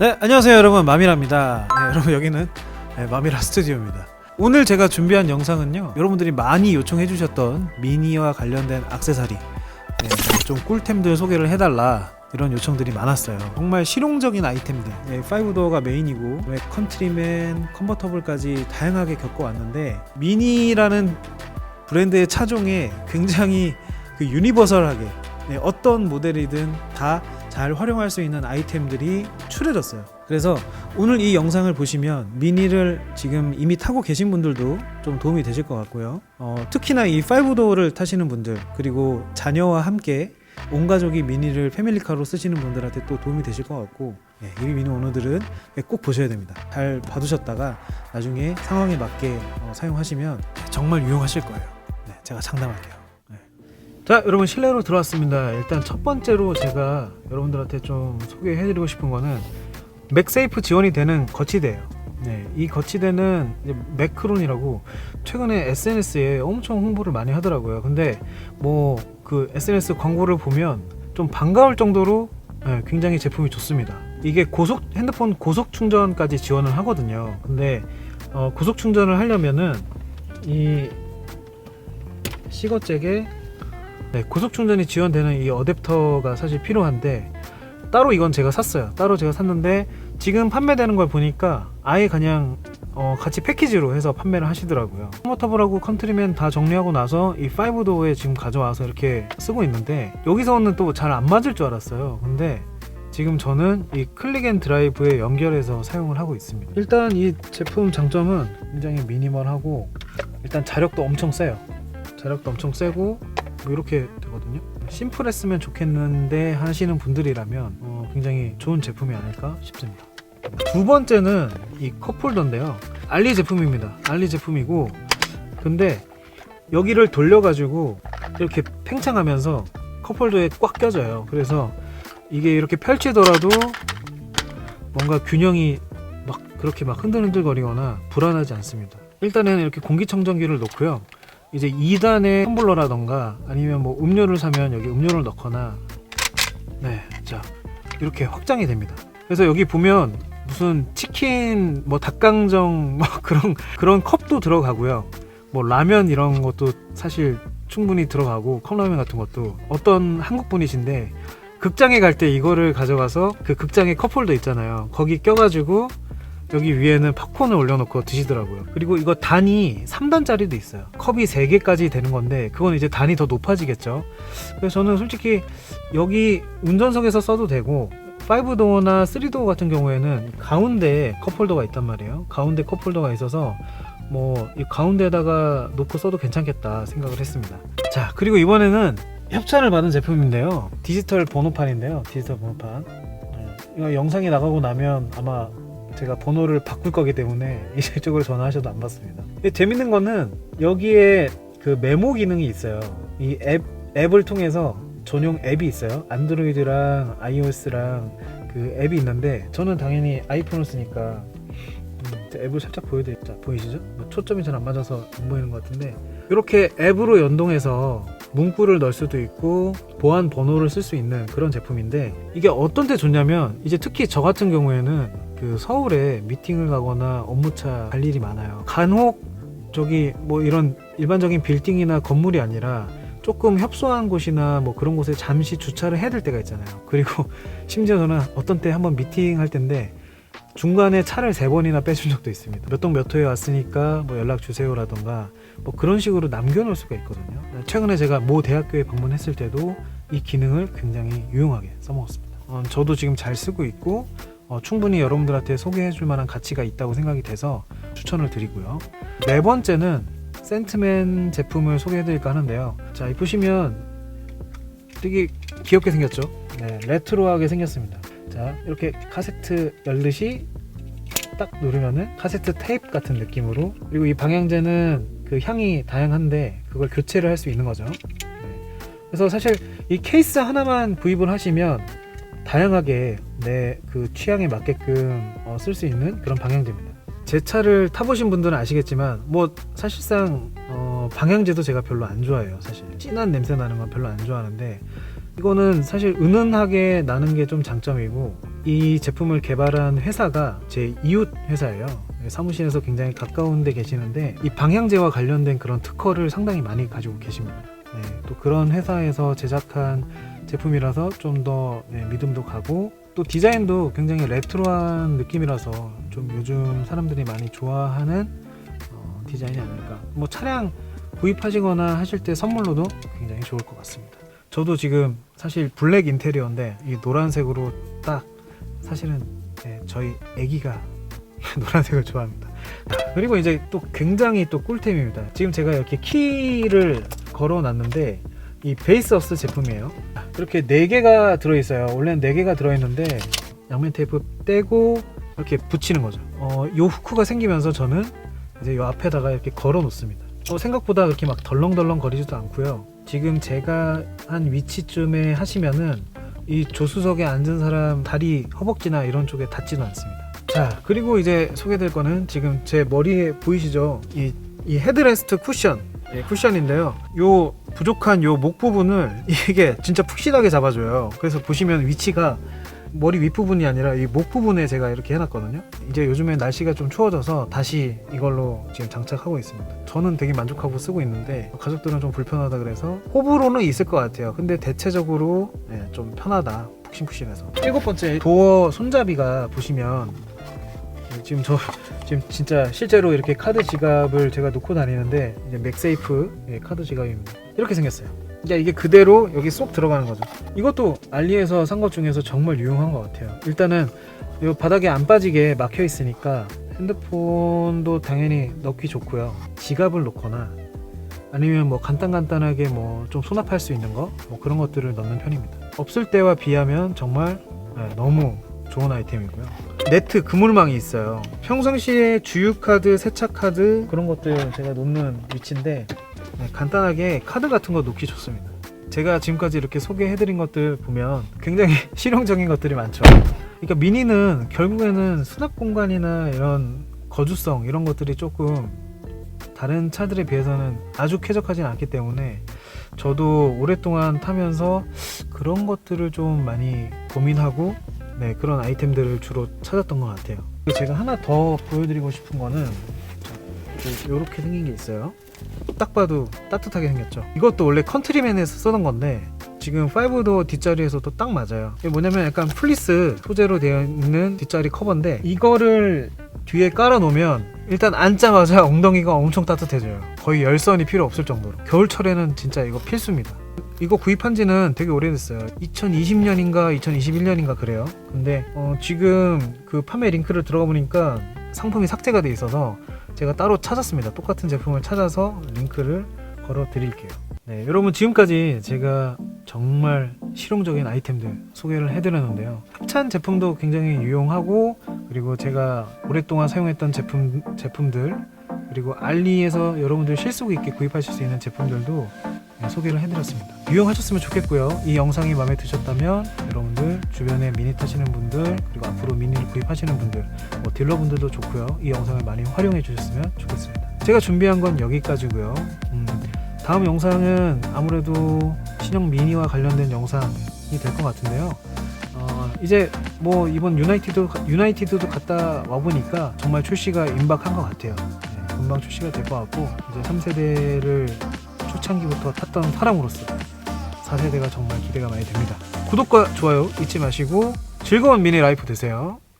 네, 안녕하세요 여러분 마미라입니다. 네, 여러분 여기는 네, 마미라 스튜디오입니다. 오늘 제가 준비한 영상은요, 여러분들이 많이 요청해 주셨던 미니와 관련된 악세사리, 네, 좀 꿀템들 소개를 해달라 이런 요청들이 많았어요. 정말 실용적인 아이템들, 네, 5도어가 메인이고 왜 컨트리맨, 컨버터블까지 다양하게 겪어왔는데 미니라는 브랜드의 차종에 굉장히 그 유니버설하게 네, 어떤 모델이든 다 잘 활용할 수 있는 아이템들이 추려졌어요. 그래서 오늘 이 영상을 보시면 미니를 지금 이미 타고 계신 분들도 좀 도움이 되실 것 같고요. 어, 특히나 이 5도어를 타시는 분들 그리고 자녀와 함께 온 가족이 미니를 패밀리카로 쓰시는 분들한테 또 도움이 되실 것 같고 예, 이 미니 오너들은 꼭 보셔야 됩니다. 잘 봐두셨다가 나중에 상황에 맞게 어, 사용하시면 정말 유용하실 거예요. 네, 제가 장담할게요. 네. 자, 여러분 실내로 들어왔습니다. 일단 첫 번째로 제가 여러분들한테 좀 소개해드리고 싶은 거는 맥세이프 지원이 되는 거치대예요. 네, 이 거치대는 매크론이라고 최근에 SNS에 엄청 홍보를 많이 하더라고요. 근데 뭐 그 SNS 광고를 보면 좀 반가울 정도로 네, 굉장히 제품이 좋습니다. 이게 고속 핸드폰 고속 충전까지 지원을 하거든요. 근데 어, 고속 충전을 하려면은 이 시거잭에 네, 고속 충전이 지원되는 이 어댑터가 사실 필요한데 따로 이건 제가 샀어요. 따로 제가 샀는데 지금 판매되는 걸 보니까 아예 그냥 어, 같이 패키지로 해서 판매를 하시더라고요. 컨버터블하고 컨트리맨 다 정리하고 나서 이 5도어에 지금 가져와서 이렇게 쓰고 있는데 여기서는 또 잘 안 맞을 줄 알았어요. 근데 지금 저는 이 클릭 앤 드라이브에 연결해서 사용을 하고 있습니다. 일단 이 제품 장점은 굉장히 미니멀하고 일단 자력도 엄청 세요. 자력도 엄청 세고 뭐 이렇게 되거든요. 심플했으면 좋겠는데 하시는 분들이라면 어, 굉장히 좋은 제품이 아닐까 싶습니다. 두 번째는 이 컵홀더인데요. 알리 제품입니다. 알리 제품이고 근데 여기를 돌려가지고 이렇게 팽창하면서 컵홀더에 꽉 껴져요. 그래서 이게 이렇게 펼치더라도 뭔가 균형이 막 그렇게 막 흔들흔들거리거나 불안하지 않습니다. 일단은 이렇게 공기청정기를 놓고요. 이제 2단의 텀블러라던가 아니면 뭐 음료를 사면 여기 음료를 넣거나 네, 자 이렇게 확장이 됩니다. 그래서 여기 보면 무슨 치킨 뭐 닭강정 뭐 그런 그런 컵도 들어가고요. 뭐 라면 이런 것도 사실 충분히 들어가고 컵라면 같은 것도 어떤 한국 분이신데 극장에 갈 때 이거를 가져가서 그 극장에 컵홀더 있잖아요. 거기 껴가지고 여기 위에는 팝콘을 올려놓고 드시더라고요. 그리고 이거 단이 3단짜리도 있어요. 컵이 3개까지 되는 건데 그건 이제 단이 더 높아지겠죠. 그래서 저는 솔직히 여기 운전석에서 써도 되고 5도어나 3도어 같은 경우에는 가운데 컵홀더가 있단 말이에요. 가운데 컵홀더가 있어서 뭐 이 가운데에다가 놓고 써도 괜찮겠다 생각을 했습니다. 자 그리고 이번에는 협찬을 받은 제품인데요. 디지털 번호판인데요. 디지털 번호판. 네, 이거 영상이 나가고 나면 아마 제가 번호를 바꿀 거기 때문에 이쪽으로 전화하셔도 안 받습니다. 근데 재밌는 거는 여기에 그 메모 기능이 있어요. 이 앱, 앱을 통해서 전용 앱이 있어요. 안드로이드랑 iOS랑 그 앱이 있는데 저는 당연히 아이폰을 쓰니까 음, 제 앱을 살짝 보여드릴게요. 보이시죠? 뭐 초점이 잘 안 맞아서 안 보이는 것 같은데 이렇게 앱으로 연동해서 문구를 넣을 수도 있고 보안 번호를 쓸 수 있는 그런 제품인데 이게 어떤 때 좋냐면 이제 특히 저 같은 경우에는 그 서울에 미팅을 가거나 업무차 갈 일이 많아요. 간혹 저기 뭐 이런 일반적인 빌딩이나 건물이 아니라 조금 협소한 곳이나 뭐 그런 곳에 잠시 주차를 해야 될 때가 있잖아요. 그리고 심지어 저는 어떤 때 한번 미팅 할 텐데 중간에 차를 세 번이나 빼준 적도 있습니다. 몇 동 몇 호에 왔으니까 뭐 연락 주세요라던가 뭐 그런 식으로 남겨놓을 수가 있거든요. 최근에 제가 모 대학교에 방문했을 때도 이 기능을 굉장히 유용하게 써먹었습니다. 어, 저도 지금 잘 쓰고 있고 어, 충분히 여러분들한테 소개해 줄 만한 가치가 있다고 생각이 돼서 추천을 드리고요. 네 번째는 센트맨 제품을 소개해 드릴까 하는데요. 자, 이 보시면 되게 귀엽게 생겼죠? 네, 레트로하게 생겼습니다. 자, 이렇게 카세트 열듯이 딱 누르면은 카세트 테이프 같은 느낌으로 그리고 이 방향제는 그 향이 다양한데 그걸 교체를 할 수 있는 거죠. 네. 그래서 사실 이 케이스 하나만 구입을 하시면 다양하게 내 그 취향에 맞게끔 어, 쓸수 있는 그런 방향제입니다. 제 차를 타보신 분들은 아시겠지만 뭐 사실상 어, 방향제도 제가 별로 안 좋아해요. 사실 진한 냄새 나는 건 별로 안 좋아하는데 이거는 사실 은은하게 나는 게 좀 장점이고 이 제품을 개발한 회사가 제 이웃 회사예요. 사무실에서 굉장히 가까운 데 계시는데 이 방향제와 관련된 그런 특허를 상당히 많이 가지고 계십니다. 네, 또 그런 회사에서 제작한 제품이라서 좀 더 믿음도 가고 또 디자인도 굉장히 레트로한 느낌이라서 좀 요즘 사람들이 많이 좋아하는 어, 디자인이 아닐까. 뭐 차량 구입하시거나 하실 때 선물로도 굉장히 좋을 것 같습니다. 저도 지금 사실 블랙 인테리어인데 이 노란색으로 딱 사실은 네, 저희 아기가 노란색을 좋아합니다. 그리고 이제 또 굉장히 또 꿀템입니다. 지금 제가 이렇게 키를 걸어 놨는데 이 베이스업스 제품이에요. 이렇게 4개가 들어있어요. 원래는 4개가 들어있는데 양면 테이프 떼고 이렇게 붙이는 거죠. 어, 요 후크가 생기면서 저는 이제 요 앞에다가 이렇게 걸어 놓습니다. 어, 생각보다 그렇게 막 덜렁덜렁 거리지도 않고요. 지금 제가 한 위치쯤에 하시면은 이 조수석에 앉은 사람 다리 허벅지나 이런 쪽에 닿지는 않습니다. 자, 그리고 이제 소개될 거는 지금 제 머리에 보이시죠? 이, 이 헤드레스트 쿠션. 예, 쿠션인데요. 요 부족한 요 목 부분을 이게 진짜 푹신하게 잡아줘요. 그래서 보시면 위치가 머리 윗부분이 아니라 이 목 부분에 제가 이렇게 해놨거든요. 이제 요즘에 날씨가 좀 추워져서 다시 이걸로 지금 장착하고 있습니다. 저는 되게 만족하고 쓰고 있는데 가족들은 좀 불편하다 그래서 호불호는 있을 것 같아요. 근데 대체적으로 네, 좀 편하다. 푹신푹신해서. 일곱 번째 도어 손잡이가 보시면 지금 저 지금 진짜 실제로 이렇게 카드 지갑을 제가 놓고 다니는데 이제 맥세이프 예, 카드 지갑입니다. 이렇게 생겼어요. 이제 이게 그대로 여기 쏙 들어가는 거죠. 이것도 알리에서 산 것 중에서 정말 유용한 것 같아요. 일단은 이 바닥에 안 빠지게 막혀 있으니까 핸드폰도 당연히 넣기 좋고요. 지갑을 놓거나 아니면 뭐 간단간단하게 뭐 좀 수납할 수 있는 거 뭐 그런 것들을 넣는 편입니다. 없을 때와 비하면 정말 네, 너무 좋은 아이템이고요. 네트 그물망이 있어요. 평상시에 주유카드, 세차카드 그런 것들 제가 놓는 위치인데 네, 간단하게 카드 같은 거 놓기 좋습니다. 제가 지금까지 이렇게 소개해드린 것들 보면 굉장히 실용적인 것들이 많죠. 그러니까 미니는 결국에는 수납 공간이나 이런 거주성 이런 것들이 조금 다른 차들에 비해서는 아주 쾌적하진 않기 때문에 저도 오랫동안 타면서 그런 것들을 좀 많이 고민하고 네, 그런 아이템들을 주로 찾았던 것 같아요. 제가 하나 더 보여드리고 싶은 거는 이렇게 생긴 게 있어요. 딱 봐도 따뜻하게 생겼죠. 이것도 원래 컨트리맨에서 쓰던 건데 지금 5도 뒷자리에서도 딱 맞아요. 이게 뭐냐면 약간 플리스 소재로 되어 있는 뒷자리 커버인데 이거를 뒤에 깔아 놓으면 일단 앉자마자 엉덩이가 엄청 따뜻해져요. 거의 열선이 필요 없을 정도로. 겨울철에는 진짜 이거 필수입니다. 이거 구입한 지는 되게 오래됐어요. 2020년인가 2021년인가 그래요. 근데 어, 지금 그 판매 링크를 들어가 보니까 상품이 삭제가 돼 있어서 제가 따로 찾았습니다. 똑같은 제품을 찾아서 링크를 걸어 드릴게요. 네, 여러분 지금까지 제가 정말 실용적인 아이템들 소개를 해드렸는데요. 협찬 제품도 굉장히 유용하고 그리고 제가 오랫동안 사용했던 제품 제품들 그리고 알리에서 여러분들 실속 있게 구입하실 수 있는 제품들도 네, 소개를 해드렸습니다. 유용하셨으면 좋겠고요. 이 영상이 마음에 드셨다면 여러분들 주변에 미니 타시는 분들 그리고 앞으로 미니를 구입하시는 분들 뭐 딜러분들도 좋고요. 이 영상을 많이 활용해 주셨으면 좋겠습니다. 제가 준비한 건 여기까지고요. 음, 다음 영상은 아무래도 신형 미니와 관련된 영상이 될 것 같은데요. 어, 이제 뭐 이번 유나이티드 유나이티드도 갔다 와 보니까 정말 출시가 임박한 것 같아요. 네, 금방 출시가 될 것 같고 이제 3세대를 초창기부터 탔던 사람으로서 4세대가 정말 기대가 많이 됩니다. 구독과 좋아요 잊지 마시고 즐거운 미니 라이프 되세요.